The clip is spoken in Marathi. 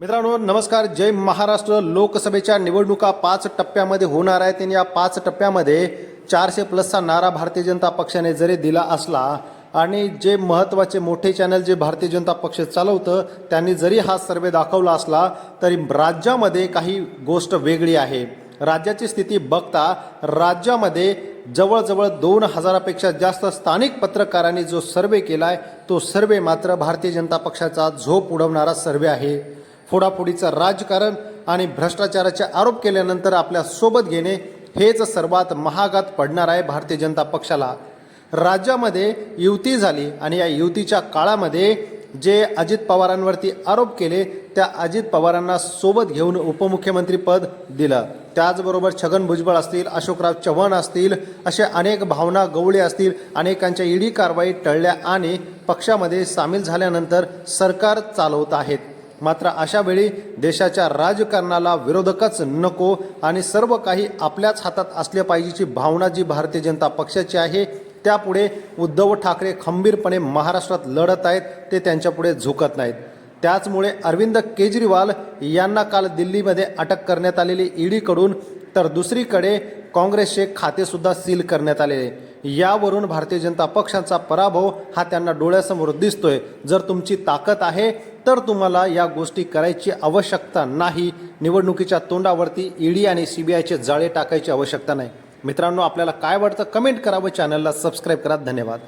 मित्रांनो नमस्कार. जय महाराष्ट्र. लोकसभेच्या निवडणुका पाच टप्प्यामध्ये होणार आहेत आणि या पाच टप्प्यामध्ये चारशे प्लसचा नारा भारतीय जनता पक्षाने जरी दिला असला आणि जे महत्त्वाचे मोठे चॅनल जे भारतीय जनता पक्ष चालवतं त्यांनी जरी हा सर्वे दाखवला असला तरी राज्यामध्ये काही गोष्ट वेगळी आहे. राज्याची स्थिती बघता राज्यामध्ये जवळजवळ दोन हजारापेक्षा जास्त स्थानिक पत्रकारांनी जो सर्वे केला आहे तो सर्वे मात्र भारतीय जनता पक्षाचा झोप उडवणारा सर्वे आहे. फोडाफोडीचं राजकारण आणि भ्रष्टाचाराचे आरोप केल्यानंतर आपल्यासोबत घेणे हेच सर्वात महागात पडणार आहे भारतीय जनता पक्षाला. राज्यामध्ये युती झाली आणि या युतीच्या काळामध्ये जे अजित पवारांवरती आरोप केले त्या अजित पवारांना सोबत घेऊन उपमुख्यमंत्री पद दिलं. त्याचबरोबर छगन भुजबळ असतील अशोकराव चव्हाण असतील असे अनेक भावना गवळे असतील अनेकांच्या ईडी कारवाई टळल्या आणि पक्षामध्ये सामील झाल्यानंतर सरकार चालवत आहेत. मात्र अशा वेळी देशाच्या राजकारणाला विरोधकच नको आणि सर्व काही आपल्याच हातात असल्या पाहिजेची भावना जी भारतीय जनता पक्षाची आहे त्यापुढे उद्धव ठाकरे खंबीरपणे महाराष्ट्रात लढत आहेत ते त्यांच्यापुढे झुकत नाहीत. त्याचमुळे अरविंद केजरीवाल यांना काल दिल्लीमध्ये अटक करण्यात आलेली ईडीकडून तर दुसरीकडे काँग्रेसचे खातेसुद्धा सील करण्यात आलेले. यावरून भारतीय जनता पक्षाचा पराभव हा त्यांना डोळ्यासमोर दिसतोय. जर तुमची ताकद आहे तर तुम्हाला या गोष्टी करायची आवश्यकता नाही. निवडणुकीच्या तोंडावरती ईडी आणि सीबीआयचे जाळे टाकायची आवश्यकता नाही. मित्रांनो आपल्याला काय वाटतं? कमेंट करावं चॅनलला सबस्क्राईब करा. धन्यवाद.